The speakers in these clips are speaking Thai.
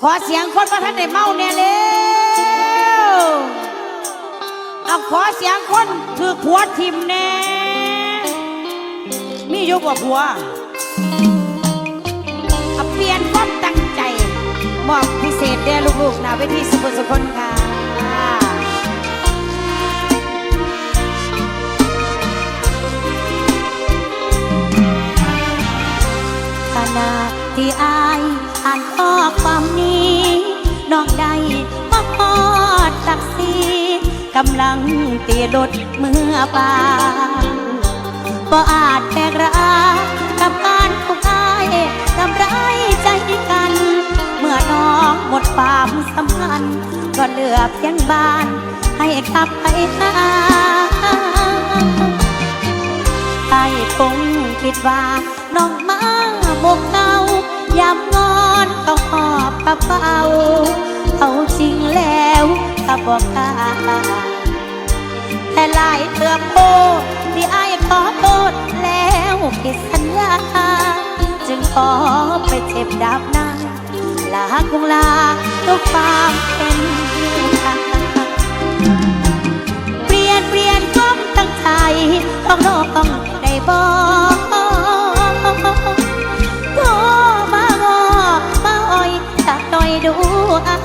ขอเสียงคนประทันได้เมาแน่เร็วเอาขอเสียงคนถือผัวทิมแน่ มีอยู่บ่ผัวเอาเปลี่ยนความตั้งใจ มอบพิเศษแด่ลูกๆนาเวทีสุภสุคนค่ะายอ่านข้อความนี้น้องได้มาพอดตักซีกำลังเตียรถเมื่อปานบ่อาจแบกรากับการของอายทำร้ายใจกัน เมื่อน้องหมดความสัมพันธ์ก็เหลือเพียงบ้าน ให้กลับไปหาไอ้คงคิดว่าน้องมาบกเงา ยามงอนต้องหอบกระเป๋าเอาจริงแล้วก็บอกกาแต่หลายเตือโพที่ไอ้ขอโทษแล้วผิดสัญญา จึงขอไปเจ็บดาบหน้าลาคงลาทุกความเป็นทางเปลี่ยนเปลี่ยนความตั้งใจต้องน้องได้บอก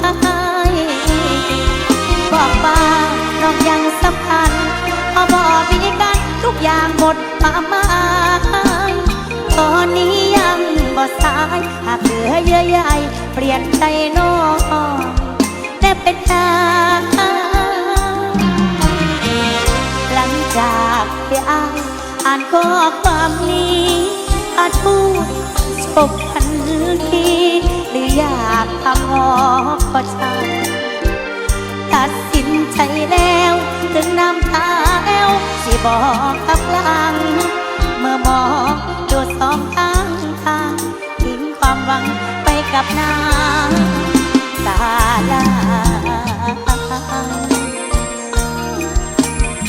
ายบอกว่าน้องยังสำคัญพอบอกมีกันทุกอย่างหมดความหมายตอนนี้ยังบ่สายหากเหลือเยื่อใยเปลี่ยนใจน้องแต่เป็นนางหลังจากที่อายอ่านข้อความนี้อาจพูดชกพันที รืออยากทำงอก็ช่างตัดสินใจแล้ว ถึงน้ำตาแอวสิบอกกับลัง เมื่อมองดูสองข้างทางทิ้งความหวังไปกับน้ำตาลา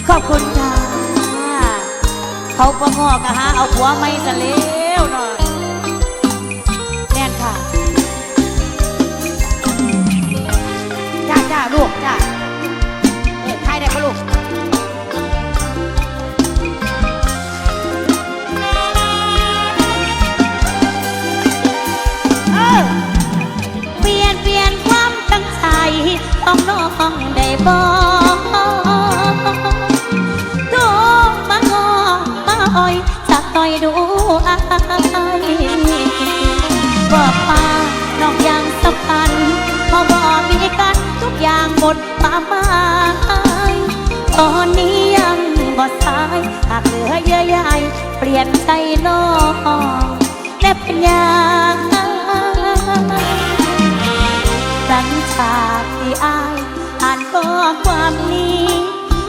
ขอบคุณค่ะ เขาประงอกะฮะเอาผัวไม่สะเล ดความมายตอนนี้ยังบ่สายหากเหลือเยื่อใยเปลี่ยนใจน้องและเป็นอยาหลังจากที่อายอ่านข้อความนี้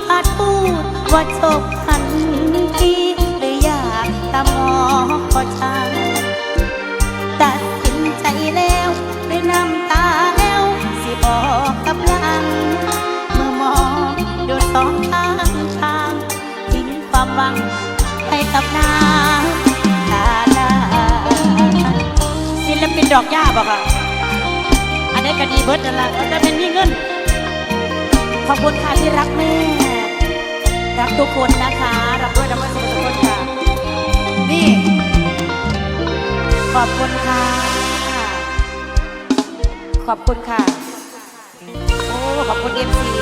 อาจพูดว่าจบทันทีหรืออยากตามองก็ช่าง หวังให้กับน้ำตาลาศิลปินดอกหญ้าบอกค่ะอันนี้ก็ดีเบิร์ดนั่นแหละแต่เป็นมีเงิน ขอบคุณค่ะที่รักแม่ รักทุกคนนะคะ รับด้วยรักไว้สุขทุกคนค่ะ นี่ ขอบคุณค่ะ ขอบคุณค่ะ โอ้ ขอบคุณเน็ตสี